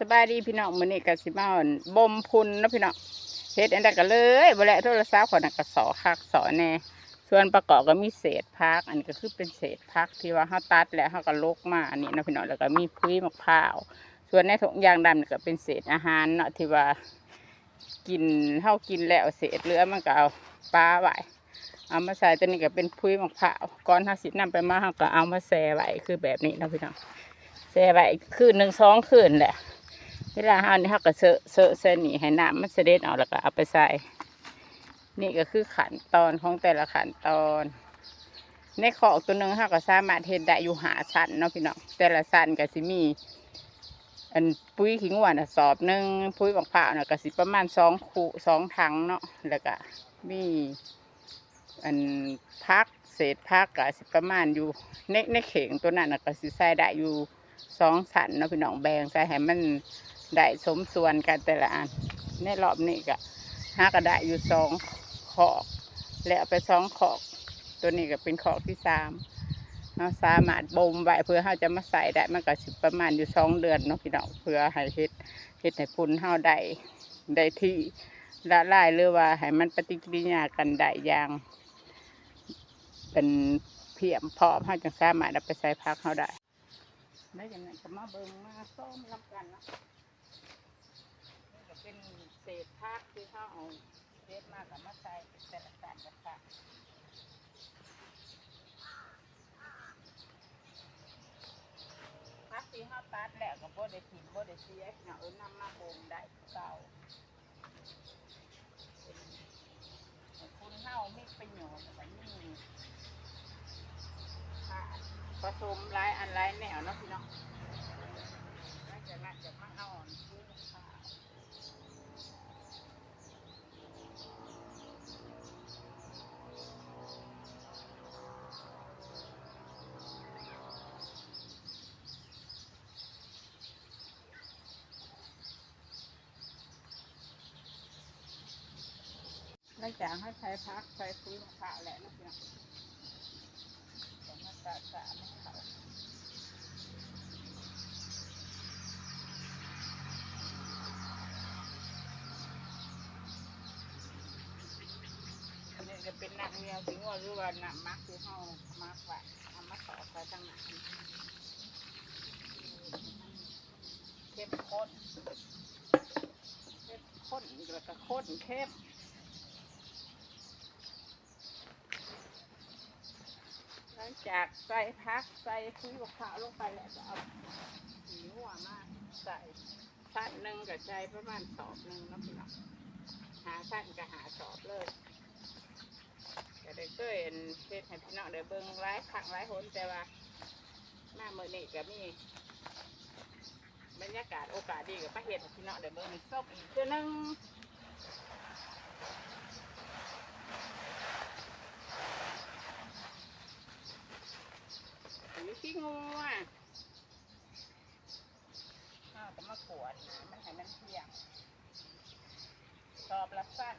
สบายดีพี่น้องมื้อนี้ก็สิมาอั่นบ่มพุนเนาะพี่น้องเฮ็ดอันใดก็เลยบ่แลโทรศัพท์ของนักก็สอคักสอแน่ส่วนประกอบก็มีเศษผัก อันนี้ก็คือเป็นเศษผักที่ว่าเฮาตัดแล้วเฮาก็ลกมาอันนี้เนาะพี่น้องแล้วก็มีพุ้ยมะพร้าวส่วนในถุงยางดำนี่ก็เป็นเศษอาหารเนาะที่ว่ากินเฮากินแล้วเศษเหลือมันก็เอาปลาไว้เอามาใส่ตัวนี้ก็เป็นพุ้ยมะพร้าวก่อนเฮาสินำไปมาเฮาก็เอามาแช่ไว้คือแบบนี้เนาะพี่น้องแช่ไว้คืนหนึ่งสองคืนแหละ เวลาเฮานี่เฮาก็เซอะเซอะเสนนี่ให้น้ำมันเสด็จออกแล้วก็เอาไปใส่ นี่ก็คือขั้นตอนของแต่ละขั้นตอน ในขอกตัวหนึ่งเฮาก็สามารถเฮ็ดได้อยู่หาชั้นเนาะพี่น้องแต่ละชั้นก็สิมี อันปุ๋ยขิงหวานน่ะสอบหนึ่งปุ๋ยบักผ่าวน่ะก็สิประมาณสองคูสองถังเนาะแล้วก็มีอันพักเศษพักก็สิประมาณอยู่ในในเข่งตัวนั้นน่ะก็สิใส่ได้อยู่สองสันเนาะพี่น้องแบ่งใส่ให้มัน ได้สมส่วนกันแต่ละอันในรอบนี้ก็ห้าก็ได้อยู่สองขอก แล้วเอาไปสองขอก ตัวนี้ก็เป็นขอกที่สามเราสามารถบ่มไว้เพื่อเราจะมาใส่ได้มันก็สิประมาณอยู่สองเดือนเนาะพี่น้องเพื่อให้เฮ็ดเฮ็ดให้พุ่นเฮาได้ได้ที่ละลายหรือว่าให้มันปฏิกิริยากันได้อย่าง เป็นเพียงพร้อมเฮาจึงสามารถเอาไปใส่พักเฮาได้ได้ยังไงก็มาเบิ่งมาส้มรับกันเนาะ เป็นเศษพักที่เฮาเอาเฮ็ดมากับมาใส่แต่ละการแต่ละการพักที่ห้าตัดแล้วก็บ่ได้ถิ่มบ่ได้เสียเนาะเออนำมาบ่มได้เก่าคุณเฮาไมีประโยชน์แบบนี้ค่ผสมหลายอันหลายแนวเนาะพี่น้องหลังจากนั้นจะมาเอาอ่อนซื้อข้าว หลังจากเขาใช้พักใช้ฟื้นมะพร้าวแล้วนะเพี่น้องจะมาสะสะมะพร้าวอันนี้จะเป็นหน้ำเนียวถึงว่าหรือว่าหน้ำมักที่เขามักไว้เอามาต่อไปตั้งหนักเข้มข้นเข้มข้นแล้วก็ข้นเข้ม ลังจากใส่พักใส่คุยกับขาวลงไปแล้วจะเอาหัวมาใส่สั้นหนึ่งกับใจประมาณสอบหนึ่งเนาะพี่น้องหาสั้นกับหาสอบเลยก็ได้เคยเห็นเฮ็ดให้พี่น้องได้เบิ่งหลายครั้งหลายหนแต่ว่าหน้ามือนี่ก็มีบรรยากาศโอกาสดีกับพระเฮ็ดพี่น้องได้เบิ่งซบอีกเทื่อหนึง หรือขี้งูอะอ้าวก็มาขวดนะมันให้มันเที่ยง สอบละสั้น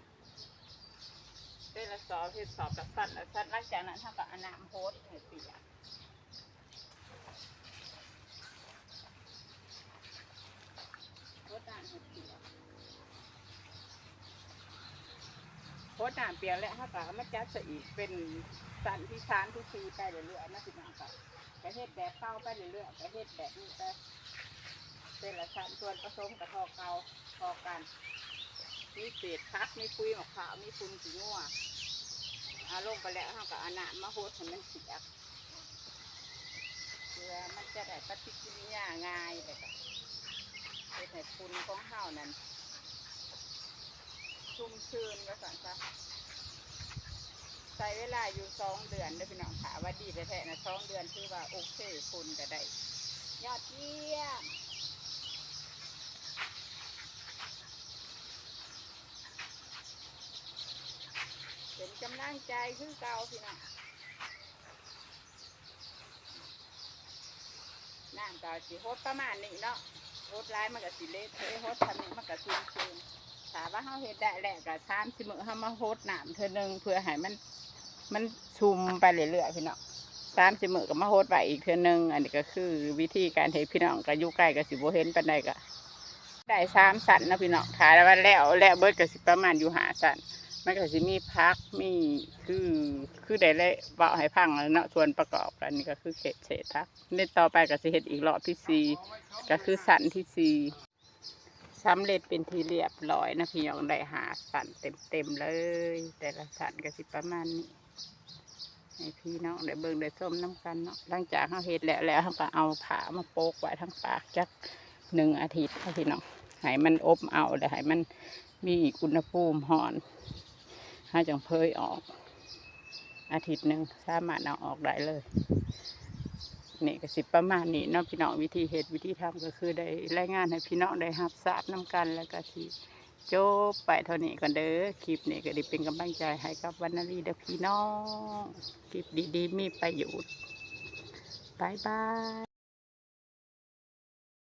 เด้ละสอบที่สอบละสั้นละสั้นหลังจากนั้นเท่ากับอนามโพสต์ให้เปียกโพสต์น้ำให้เปียกโพสต์น้ำเปียกแล้วเท่ากับเอามาจัดซะอีกเป็นสันที่ชานที่ซีไปเรื่อยๆนะพี่น้องครับไปเฮ็ดแบบเก่าไปเรื่อยๆไปเฮ็ดแบบนี้ไปเป็นละชั้นส่วนผสมกับทอเกาทอกัน มีเศษพักมีคุยมะพร้าวมีคุณสีงัวเอาลงไปแล้วเาก็เอาน้ำมาโฮดให้มันเสียกเพื่อมันจะได้ปฏิกิริยาง่ายเลยก็เฮ็ดให้คุณของเฮานั้นชุ่มชื้นว่าสั่นซะใช้เวลาอยู่สองเดือนด้อพี่น้องค่ะว่าดีแท้ๆนะสองเดือนคือว่าโอเคคุณก็ได้ ยอดเยี่ยม เป็นกำลังใจคือเก่าพี่น้องน้ำก็สิโฮดประมาณนี้เนาะโฮดร้ายมันก็สิเละเทะโฮดทำนี้มันก็ซึมซึมถามว่าเฮาเฮ็ดได้แหละก็ทามสิมือเฮามาโฮดน้ำเทื่อหนึ่งเพื่อให้มัน มันชุมไปเรื่อยๆพี่น้องสามสิมือก็มาโฮดไปอีกเทื่อนึง อันนี้ก็คือวิธีการเฮ็ดพี่น้องก็อยู่ใกล้กับสิบเห็นปานใดก็ได้สามสันนะพี่น้องขายแล้วว่าแล้วแล้วเบิดก็สิประมาณอยู่หาสัน มันก็สิมีพักมีคือคือได้เลยเบาให้พังแล้วเนาะส่วนประกอบกันนี่ก็คือเศษเศษพักนี่ต่อไปก็สิเฮ็ดอีกรอบที่สี่ก็คือสันที่สี่สำเร็จเป็นทีเรียบร้อยนะพี่น้องได้หาสันเต็มเต็มเลย แต่ละสันก็สิประมาณนี้ให้พี่น้องได้เบิ่งได้ส้มน้ำกันเนาะหลังจากเขาเฮ็ดแล้วแล้วเขาก็เอาผ้ามาโปกไว้ทั้งปากจักหนึ่งอาทิตย์พี่น้องให้มันอบเอาแล้วให้มันมีอุณหภูมิห่อน ให้จังเพยออก อาทิตย์หนึ่งสามารถเอาออกได้เลยนี่ก็สิประมาณนี้เนาะพี่น้องวิธีเหตุวิธีทำก็คือได้รายงานให้พี่น้องได้รับทราบน้กันแล้วก็สิจบไปเท่านี้กันเด้อคลิปนี้ก็ได้เป็นกำลังใจให้กับวรรณรีเด้อพี่น้องคลิปดีๆมีประโยชน์บายบาย